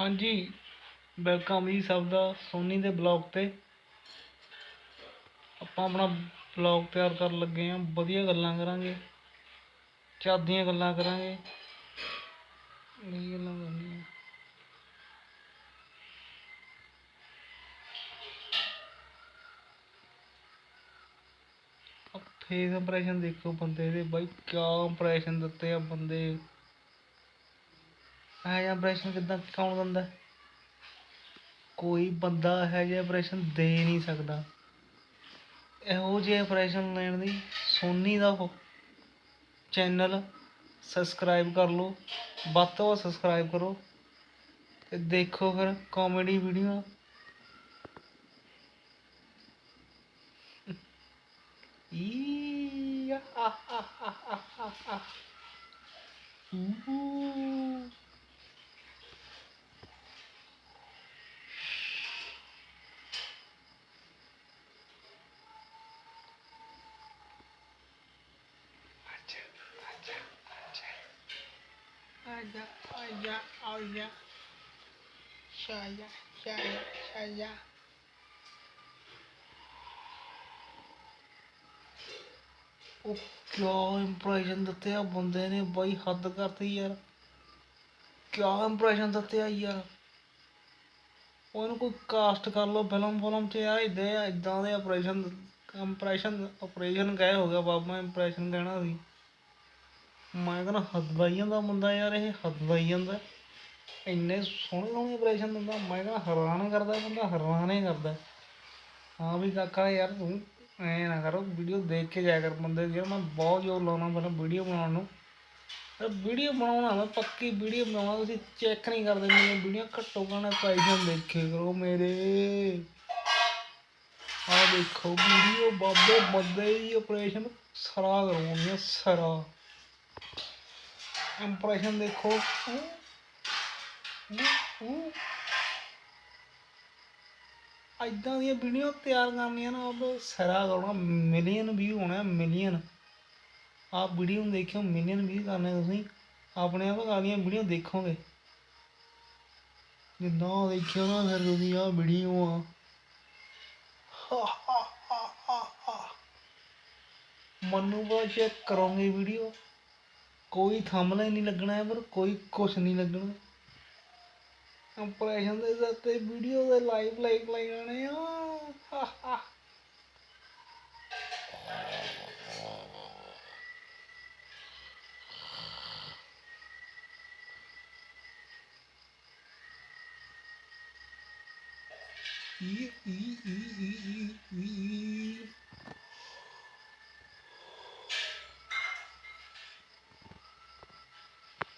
ਹਾਂਜੀ ਵੈਲਕਮ ਜੀ ਸਭ ਦਾ, ਸੋਨੀ ਦੇ ਬਲੌਗ ਤੇ। ਆਪਾਂ ਆਪਣਾ ਬਲੌਗ ਤਿਆਰ ਕਰਨ ਲੱਗੇ ਆਂ ਵਧੀਆ ਗੱਲਾਂ ਕਰਾਂਗੇ, ਚਾਦੀਆਂ ਗੱਲਾਂ ਕਰਾਂਗੇ। ਇਹ ਗੱਲਾਂ ਕਰਨੀਆਂ। ਫੇਸ ਇੰਪ੍ਰੈਸ਼ਨ ਦੇਖੋ ਬੰਦੇ ਦੇ, ਬਾਈ ਕਿਆ ਇੰਪ੍ਰੈਸ਼ਨ ਦਿੱਤੇ ਆ ਬੰਦੇ। ਇਹ ਜਿਹਾ ਇੰਪ੍ਰੈਸ਼ਨ ਕਿੱਦਾਂ ਕੌਣ ਦਿੰਦਾ? ਕੋਈ ਬੰਦਾ ਇਹੋ ਜਿਹਾ ਇੰਪ੍ਰੈਸ਼ਨ ਦੇ ਨਹੀਂ ਸਕਦਾ। ਇਹੋ ਜਿਹੇ ਆਪਰੇਸ਼ਨ ਲੈਣ ਦੀ ਸੋਨੀ ਦਾ ਉਹ ਚੈਨਲ ਸਬਸਕ੍ਰਾਈਬ ਕਰ ਲਓ, ਵੱਧ ਤੋਂ ਵੱਧ ਸਬਸਕ੍ਰਾਈਬ ਕਰੋ ਤੇ ਦੇਖੋ ਫਿਰ ਕਾਮੇਡੀ ਵੀਡੀਓ ਈ ਆ ਆ ਆ ਆ ਆ ਆ। ਆਜਾ ਆਜਾ ਆਜਾ ਆਜਾ ਸ਼ਾਇਆ ਸ਼ਾਇਆ ਉਹ ਕਿਆ ਇੰਪ੍ਰੈਸ਼ਨ ਦਿੱਤੇ ਆ ਬੰਦੇ ਨੇ, ਬਾਈ ਹੱਦ ਕਰਤੀ ਯਾਰ। ਕਿਆ ਇੰਪ੍ਰੈਸ਼ਨ ਦਿੱਤੇ ਆ ਯਾਰ। ਉਹ ਕੋਈ ਕਾਸਟ ਕਰ ਲਓ ਫਿਲਮ ਫਿਲਮ ਚ ਯਾਰ ਇਦਾਂ ਇਦਾਂ ਦੇ ਆਪਰੇਸ਼ਨ ਇੰਪ੍ਰੈਸ਼ਨ ਆਪਰੇਸ਼ਨ ਕਹੇ ਹੋ ਗਿਆ ਬਾਬਾ ਇੰਪ੍ਰੈਸ਼ਨ ਕਹਿਣਾ ਸੀ। ਮੈਂ ਕਹਿੰਦਾ ਹੱਦ ਲਾਈ ਜਾਂਦਾ ਬੰਦਾ ਯਾਰ, ਇਹ ਹੱਦ ਲਾਈ ਜਾਂਦਾ। ਇੰਨੇ ਸੋਹਣੇ ਸੋਹਣੇ ਆਪਰੇਸ਼ਨ ਦਿੰਦਾ, ਮੈਂ ਕਹਿੰਦਾ ਹੈਰਾਨ ਕਰਦਾ ਬੰਦਾ, ਹੈਰਾਨ ਹੀ ਕਰਦਾ। ਹਾਂ ਵੀ ਕਾਕਾ ਯਾਰ ਤੂੰ ਐ ਨਾ ਕਰੋ ਵੀਡੀਓ ਦੇਖ ਕੇ ਜਾਇਆ ਕਰ ਬੰਦੇ ਦੀ ਮੈਂ ਬਹੁਤ ਜ਼ੋਰ ਲਾਉਣਾ ਪਹਿਲਾਂ ਵੀਡੀਓ ਬਣਾਉਣ ਨੂੰ। ਵੀਡੀਓ ਬਣਾਉਣਾ ਮੈਂ ਪੱਕੀ ਵੀਡੀਓ ਬਣਾਉਣਾ, ਤੁਸੀਂ ਚੈੱਕ ਨਹੀਂ ਕਰਦੇ ਮੇਰੀਆਂ ਵੀਡੀਓ ਘੱਟੋ ਘੱਟ ਪੈਸੇ ਦੇਖੇ ਕਰੋ ਮੇਰੇ। ਆ ਦੇਖੋ ਵੀਡੀਓ ਬਾਬੇ ਬੰਦੇ ਦੀ ਆਪਰੇਸ਼ਨ ਸਰਾ ਕਰਵਾਉਣੀ ਸਰਾ ਇੰਪ੍ਰੈਸ਼ਨ ਦੇਖੋ। ਊ, ਦੀਆਂ ਵੀਡੀਓ ਤਿਆਰ ਕਰਨੀਆਂ ਨਾ ਉਹ ਸਰਾ ਕਰਨਾ ਮਿਲੀਅਨ ਵਿਊ ਹੋਣਾ ਮਿਲੀਅਨ ਆਪ ਵੀਡੀਓ ਨੂੰ ਦੇਖਿਓ ਮਿਲੀਅਨ ਵਿਊ ਕਰਨੇ ਤੁਸੀਂ। ਆਪਣੇ ਆਪ ਗਾਲੀਆਂ ਵੀਡੀਓ ਦੇਖੋਗੇ। ਜਿੱਦਾਂ ਦੇਖਿਓ ਨਾ ਫਿਰ ਤੁਸੀਂ ਆਹ ਵੀਡੀਓ ਆ। ਮਨੂੰ ਬਾ ਚੈੱਕ ਕਰੋਗੇ ਵੀਡੀਓ ਕੋਈ ਥੰਬਨੇਲ ਨਹੀਂ ਲੱਗਣਾ ਹੈ ਪਰ ਕੋਈ ਕੁਛ ਨਹੀਂ ਲੱਗਣਾ। ਇੰਪ੍ਰੈਸ਼ਨ ਦੇ ਸਿਰ ਵੀਡੀਓ ਦੇ ਲਾਈਵ ਲਾਈਕ ਲਾਈ ਜਾਣੇ ਆ। ਹਾ ਹਾ। ਈ ਈ ਈ ਈ ਈ ਈ।